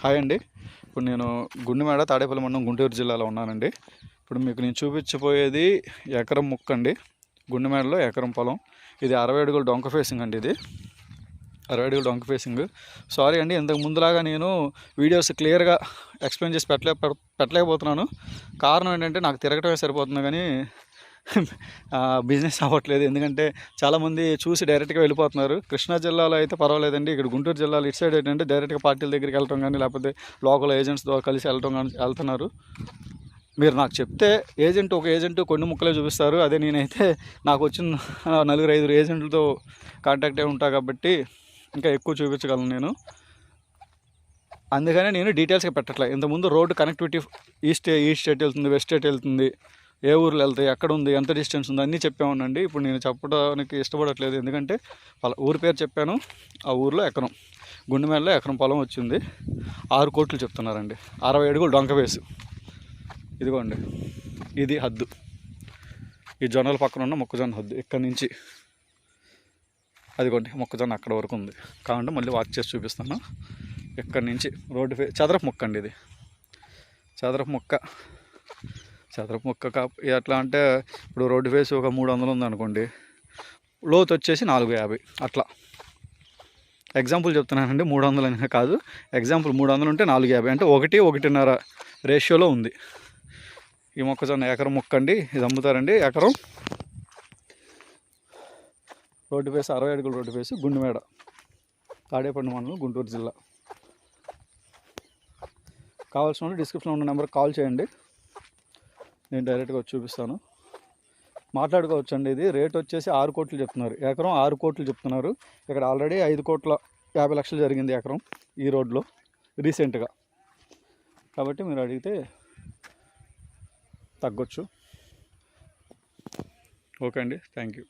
Hi అండి. ఇప్పుడు నేను గుండెమేడ తాడేపల్లి మండలం గుంటూరు జిల్లాలో ఉన్నానండి. ఇప్పుడు మీకు నేను చూపించబోయేది ఎకరం ముక్క అండి. గుండెమేడలో ఎకరం పొలం. ఇది అరవై అడుగుల డొంక ఫేసింగ్ అండి ఇది. అరవై అడుగుల డొంక ఫేసింగ్ సారీ అండి ఇంతకు ముందులాగా నేను వీడియోస్ క్లియర్గా ఎక్స్ప్లెయిన్ చేసి పెట్టలే పెట్టలేకపోతున్నాను. కారణం ఏంటంటే నాకు తిరగటమే సరిపోతుంది కానీ బిజినెస్ అవ్వట్లేదు. ఎందుకంటే చాలామంది చూసి డైరెక్ట్గా వెళ్ళిపోతున్నారు. కృష్ణా జిల్లాలో అయితే పర్వాలేదండి. ఇక్కడ గుంటూరు జిల్లాలో ఇటు సైడ్ ఏంటంటే డైరెక్ట్గా పార్టీల దగ్గరికి వెళ్ళటం కానీ లేకపోతే లోకల్ ఏజెంట్స్తో కలిసి వెళ్ళటం కానీ వెళ్తున్నారు. మీరు నాకు చెప్తే ఏజెంట్ ఒక ఏజెంట్ కొన్ని ముక్కలే చూపిస్తారు. అదే నేనైతే నాకు వచ్చిన నలుగురు ఐదుగురు ఏజెంట్లతో కాంటాక్ట్ అయి ఉంటా కాబట్టి ఇంకా ఎక్కువ చూపించగలను నేను. అందుకనే నేను డీటెయిల్స్గా పెట్టట్లే. ఇంతకుముందు road connectivity east east state వెళ్తుంది వెస్ట్ స్టేట్ వెళ్తుంది ఏ ఊర్లో వెళ్తాయి ఎక్కడ ఉంది ఎంత డిస్టెన్స్ ఉంది అన్నీ చెప్పామనండి ఇప్పుడు నేను చెప్పడానికి ఇష్టపడట్లేదు. ఎందుకంటే ఊరి పేరు చెప్పాను ఆ ఊర్లో ఎకరం గుండెమేలలో ఎకరం పొలం వచ్చింది. ఆరు కోట్లు చెప్తున్నారండి. అరవై అడుగులు డొంక వేసు. ఇదిగోండి ఇది హద్దు. ఈ జొన్నల పక్కన ఉన్న మొక్కజొన్న హద్దు ఇక్కడ నుంచి. అదిగోండి మొక్కజొన్న అక్కడ వరకు ఉంది. కావండి మళ్ళీ వాక్ చేసి చూపిస్తాను. ఇక్కడ నుంచి రోడ్డు చదరపు మొక్క అండి ఇది. చదరపు మొక్క. చదరపు మొక్క కా ఎట్లా అంటే ఇప్పుడు రోడ్డు ఫేస్ ఒక మూడు వందలు ఉందనుకోండి లోతు వచ్చేసి నాలుగు యాభై అట్లా. ఎగ్జాంపుల్ చెప్తున్నానండి మూడు వందలు అని కాదు. ఎగ్జాంపుల్ మూడు వందలు ఉంటే నాలుగు యాభై అంటే ఒకటి ఒకటిన్నర రేషియోలో ఉంది. ఈ మొక్కజొన్న ఎకరం మొక్క అండి ఇది అమ్ముతారండి ఎకరం రోడ్డు ఫేస్ అరవై అడుగుల రోడ్డు ఫేస్ గుండెమేడ తాడేపల్లి మండలం గుంటూరు జిల్లా. కావాల్సిన వాళ్ళు డిస్క్రిప్షన్లో ఉన్న నెంబర్కి కాల్ చేయండి. నేను డైరెక్ట్గా వచ్చి చూపిస్తాను. మాట్లాడుకోవచ్చు అండి ఇది. రేట్ వచ్చేసి ఆరు కోట్లు చెప్తున్నారు. ఎకరం ఆరు కోట్లు చెప్తున్నారు. ఇక్కడ ఆల్రెడీ ఐదు కోట్ల యాభై లక్షలు జరిగింది ఎకరం ఈ రోడ్లో రీసెంట్గా కాబట్టి మీరు అడిగితే తగ్గొచ్చు. ఓకే అండి. Thank you